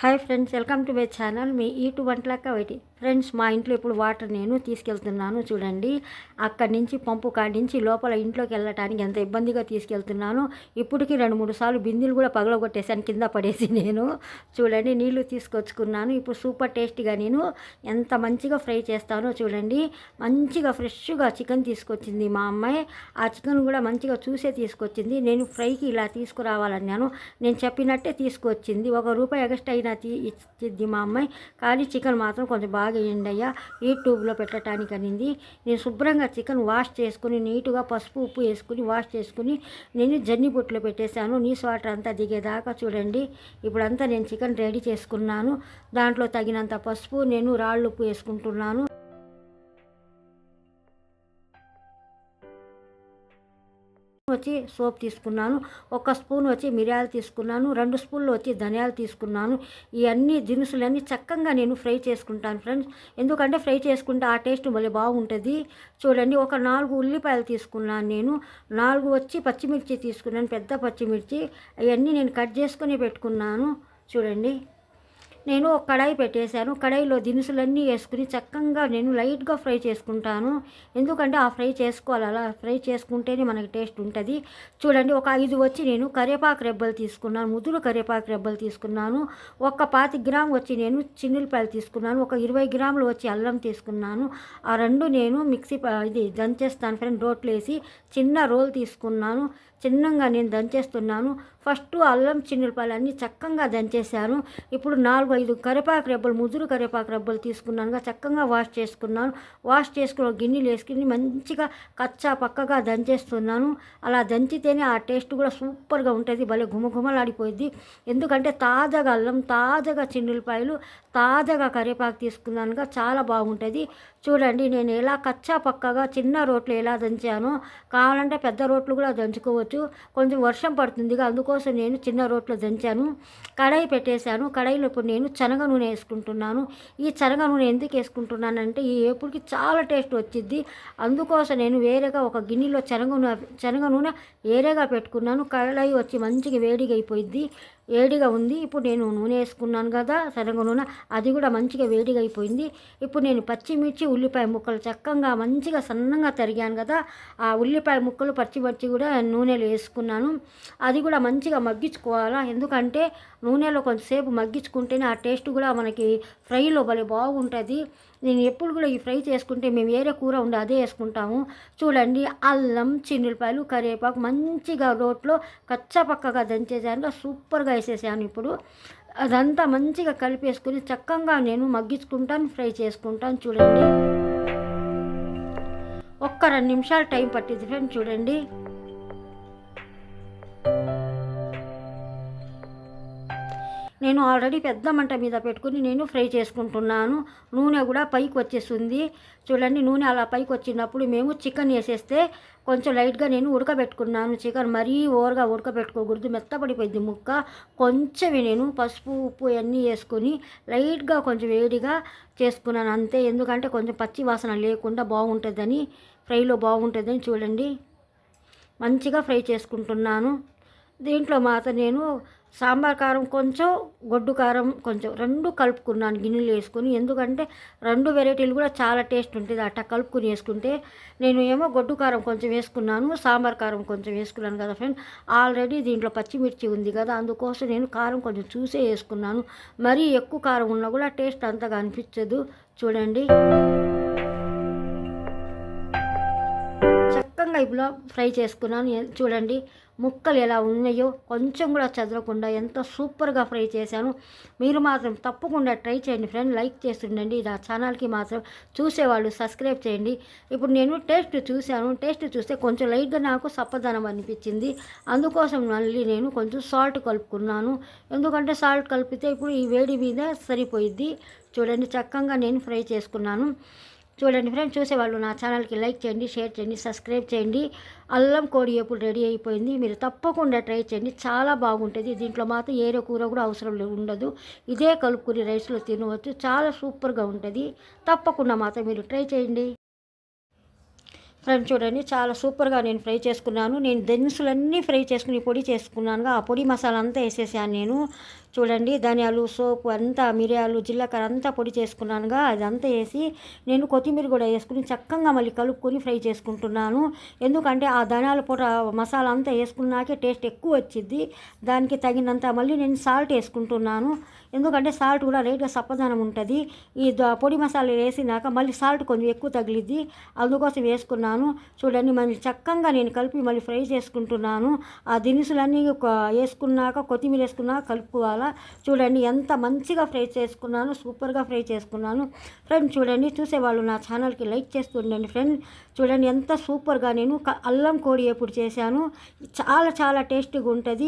Hi friends welcome to my channel. మీ ఈ టు Vantalakka YT. Friends మా ఇంట్లో ఇప్పుడు వాటర్ నేను తీసుకెళ్తున్నాను చూడండి. అక్కడి నుంచి పంపు కాడి నుంచి లోపల ఇంట్లోకి వెళ్ళటానికి ఎంత ఇబ్బందిగా తీసుకెళ్తున్నాను. ఇప్పటికి రెండు మూడు సార్లు బిందెలు కూడా పగలగొట్టేసాను కింద పడేసి నేను. చూడండి నీళ్ళు తీసుకొచ్చుకున్నాను. ఇప్పుడు సూపర్ టేస్ట్గా నేను ఎంత మంచిగా ఫ్రై చేస్తానో చూడండి. మంచిగా ఫ్రెష్గా చికెన్ తీసుకొచ్చింది మా అమ్మాయి. ఆ చికెన్ కూడా మంచిగా చూసే తీసుకొచ్చింది. నేను ఫ్రైకి ఇలా తీసుకురావాలన్నాను. నేను చెప్పినట్టే తీసుకొచ్చింది. ఒక రూపాయి ఎగస్ట్ అయినా తీ ఇచ్చింది మా అమ్మాయి. కానీ చికెన్ మాత్రం కొంచెం బాగా బాగేయండి అయ్యా యూట్యూబ్లో పెట్టడానికి అనింది నేను శుభ్రంగా చికెన్ వాష్ చేసుకుని నీట్గా పసుపు ఉప్పు వేసుకుని వాష్ చేసుకుని నేను జన్ని బొట్టులో పెట్టేశాను. నీస్ వాటర్ అంతా దిగేదాకా చూడండి. ఇప్పుడంతా నేను చికెన్ రెడీ చేసుకున్నాను. దాంట్లో తగినంత పసుపు నేను రాళ్ళు ఉప్పు వేసుకుంటున్నాను. వచ్చి సోప్ తీసుకున్నాను ఒక స్పూన్ వచ్చి మిరియాలు తీసుకున్నాను రెండు స్పూన్లు వచ్చి ధనియాలు తీసుకున్నాను. ఇవన్నీ దినుసులన్నీ చక్కగా నేను ఫ్రై చేసుకుంటాను ఫ్రెండ్స్. ఎందుకంటే ఫ్రై చేసుకుంటే ఆ టేస్ట్ మళ్ళీ బాగుంటుంది. చూడండి ఒక నాలుగు ఉల్లిపాయలు తీసుకున్నాను నేను. నాలుగు వచ్చి పచ్చిమిర్చి తీసుకున్నాను పెద్ద పచ్చిమిర్చి. అవన్నీ నేను కట్ చేసుకొని పెట్టుకున్నాను. చూడండి. నేను ఒక కడాయి పెట్టేశాను. కడాయిలో దినుసులన్నీ వేసుకుని చక్కగా నేను లైట్గా ఫ్రై చేసుకుంటాను. ఎందుకంటే ఆ ఫ్రై చేసుకోవాలి. అలా ఫ్రై చేసుకుంటేనే మనకి టేస్ట్ ఉంటుంది. చూడండి ఒక ఐదు వచ్చి నేను కరివేపాకు రెబ్బలు తీసుకున్నాను. ముదురు కరివేపాకు రెబ్బలు తీసుకున్నాను. ఒక పాతి గ్రామ్ వచ్చి నేను చిన్నులపాయలు తీసుకున్నాను. ఒక ఇరవై గ్రాములు వచ్చి అల్లం తీసుకున్నాను. ఆ రెండు నేను మిక్సీ ప- ఇది దంచేస్తాను. ఫ్రెండ్ రోట్లేసి చిన్న రోల్ తీసుకున్నాను. చిన్నగా నేను దంచేస్తున్నాను. ఫస్ట్ అల్లం చిన్నులపాయలు అన్నీ చక్కగా దంచేశాను. ఇప్పుడు నాలుగు ఐదు కరివేపాకు రెబ్బలు ముదురు కరివేపాకు రెబ్బలు తీసుకున్నానుగా చక్కగా వాష్ చేసుకున్నాను. వాష్ చేసుకుని గిన్నెలు వేసుకుని మంచిగా కచ్చా పక్కగా దంచేస్తున్నాను. అలా దంచితేనే ఆ టేస్ట్ కూడా సూపర్గా ఉంటుంది. భలే గుమగుమలాడిపోయింది ఎందుకంటే తాజాగా అల్లం తాజాగా చిన్నులపాయలు తాజాగా కరివేపాకు తీసుకున్నానుగా చాలా బాగుంటుంది. చూడండి నేను ఎలా కచ్చా పక్కగా చిన్న రోట్లు ఎలా దంచానో. కావాలంటే పెద్ద రోట్లు కూడా దంచుకోవచ్చు. కొంచెం వర్షం పడుతుందిగా అందుకోసం నేను చిన్న రోట్లో దంచాను. కడాయి పెట్టేశాను. కడాయిలో ఇప్పుడు నేను శనగ నూనె వేసుకుంటున్నాను. ఈ శనగ నూనె ఎందుకు వేసుకుంటున్నానంటే ఈ ఏపుడికి చాలా టేస్ట్ వచ్చింది అందుకోసం నేను వేరేగా ఒక గిన్నెలో శనగ నూనె శనగ నూనె వేరేగా పెట్టుకున్నాను. కడాయి వచ్చి మంచిగా వేడిగా అయిపోయింది వేడిగా ఉంది. ఇప్పుడు నేను నూనె వేసుకున్నాను కదా శనగ నూనె. అది కూడా మంచిగా వేడిగా అయిపోయింది. ఇప్పుడు నేను పచ్చిమిర్చి ఉల్లిపాయ ముక్కలు చక్కగా మంచిగా సన్నగా తరిగాను కదా ఆ ఉల్లిపాయ ముక్కలు పచ్చిమిర్చి కూడా నూనెలో వేసుకున్నాను. అది కూడా మంచిగా మగ్గించుకోవాలా? ఎందుకంటే నూనెలో కొంతసేపు మగ్గించుకుంటేనే ఆ టేస్ట్ కూడా మనకి ఫ్రైలో భలే బాగుంటుంది. నేను ఎప్పుడు కూడా ఈ ఫ్రై చేసుకుంటే మేము వేరే కూర ఉండి అదే వేసుకుంటాము. చూడండి అల్లం చిన్నులపాయలు కరివేపాకు మంచిగా రోట్లో కచ్చపక్కగా దంచేసాను సూపర్గా వేసేసాను ఇప్పుడు. అదంతా మంచిగా కలిపేసుకుని చక్కగా నేను మగ్గించుకుంటాను ఫ్రై చేసుకుంటాను. చూడండి. ఒక్క రెండు నిమిషాలు టైం పట్టింది ఫ్రెండ్ చూడండి. నేను ఆల్రెడీ పెద్ద మంట మీద పెట్టుకుని నేను ఫ్రై చేసుకుంటున్నాను. నూనె కూడా పైకి వచ్చేస్తుంది చూడండి నూనె అలా పైకి వచ్చినప్పుడు మేము చికెన్ వేసేస్తే కొంచెం లైట్గా నేను ఉడకబెట్టుకున్నాను. చికెన్ మరీ ఓవర్గా ఉడకబెట్టుకోకూడదు. మెత్తపడిపోయింది ముక్క. కొంచెమే నేను పసుపు ఉప్పు అన్నీ వేసుకొని లైట్గా కొంచెం వేడిగా చేసుకున్నాను అంతే. ఎందుకంటే కొంచెం పచ్చి వాసన లేకుండా బాగుంటుందని ఫ్రైలో బాగుంటుందని చూడండి. మంచిగా ఫ్రై చేసుకుంటున్నాను. దీంట్లో మాత్రం నేను సాంబార్ కారం కొంచెం గొడ్డు కారం కొంచెం రెండు కలుపుకున్నాను గిన్నెలు వేసుకుని. ఎందుకంటే రెండు వెరైటీలు కూడా చాలా టేస్ట్ ఉంటుంది. అట్ట కలుపుకుని వేసుకుంటే నేను ఏమో గొడ్డు కారం కొంచెం వేసుకున్నాను సాంబార్ కారం కొంచెం వేసుకున్నాను కదా ఫ్రెండ్. ఆల్రెడీ దీంట్లో పచ్చిమిర్చి ఉంది కదా అందుకోసం నేను కారం కొంచెం చూసే వేసుకున్నాను. మరీ ఎక్కువ కారం ఉన్నా కూడా టేస్ట్ అంతగా అనిపించదు. చూడండి. చక్కగా ఇప్పుడు ఫ్రై చేసుకున్నాను. చూడండి. ముక్కలు ఎలా ఉన్నాయో కొంచెం కూడా చదవకుండా ఎంత సూపర్గా ఫ్రై చేశాను. మీరు మాత్రం తప్పకుండా ట్రై చేయండి ఫ్రెండ్. లైక్ చేస్తుండండి. నా ఛానల్కి మాత్రం చూసేవాళ్ళు సబ్స్క్రైబ్ చేయండి. ఇప్పుడు నేను టేస్ట్ చూశాను. టేస్ట్ చూస్తే కొంచెం లైట్గా నాకు సప్పదనం అనిపించింది. అందుకోసం మళ్ళీ నేను కొంచెం సాల్ట్ కలుపుకున్నాను. ఎందుకంటే సాల్ట్ కలిపితే ఇప్పుడు ఈ వేడి మీద సరిపోయిద్ది. చూడండి చక్కగా నేను ఫ్రై చేసుకున్నాను. చూడండి ఫ్రెండ్స్ చూసేవాళ్ళు నా ఛానల్కి లైక్ చేయండి షేర్ చేయండి సబ్స్క్రైబ్ చేయండి. అల్లం కోడి ఎప్పుడు రెడీ అయిపోయింది మీరు తప్పకుండా ట్రై చేయండి. చాలా బాగుంటుంది. దీంట్లో మాత్రం ఏరే కూర కూడా అవసరం లే- ఉండదు. ఇదే కలుపుకుని రైస్లో తినవచ్చు. చాలా సూపర్గా ఉంటుంది. తప్పకుండా మాత్రం మీరు ట్రై చేయండి. ఫ్రెండ్స్ చూడండి. చాలా సూపర్గా నేను ఫ్రై చేసుకున్నాను. నేను దినుసులన్నీ ఫ్రై చేసుకుని పొడి చేసుకున్నాను ఆ పొడి మసాలా అంతా వేసేసాను నేను. చూడండి ధనియాలు సోపు అంతా మిరియాలు జీలకర్ర అంతా పొడి చేసుకున్నానుగా. అదంతా వేసి నేను కొత్తిమీర కూడా వేసుకుని చక్కగా మళ్ళీ కలుపుకొని ఫ్రై చేసుకుంటున్నాను. ఎందుకంటే ఆ ధనియాల పొట మసాలా అంతా వేసుకున్నాకే టేస్ట్ ఎక్కువ వచ్చింది దానికి తగినంత మళ్ళీ నేను సాల్ట్ వేసుకుంటున్నాను. ఎందుకంటే సాల్ట్ కూడా లైట్గా సప్పదనం ఉంటుంది. ఈ పొడి మసాలా వేసినాక మళ్ళీ సాల్ట్ కొంచెం ఎక్కువ తగిలిద్ది. అందుకోసం వేసుకున్నాను. చూడండి మళ్ళీ చక్కగా నేను కలిపి మళ్ళీ ఫ్రై చేసుకుంటున్నాను. ఆ దినుసులన్నీ ఒక- వేసుకున్నాక కొత్తిమీర వేసుకున్నాక కలుపుకోవాలి. చూడండి ఎంత మంచిగా ఫ్రై చేసుకున్నాను సూపర్గా ఫ్రై చేసుకున్నాను. ఫ్రెండ్ చూడండి చూసేవాళ్ళు నా ఛానల్కి లైక్ చేస్తుండండి ఫ్రెండ్. చూడండి ఎంత సూపర్గా నేను అల్లం కోడి ఎప్పుడు చేశాను. చాలా చాలా టేస్టీగా ఉంటుంది.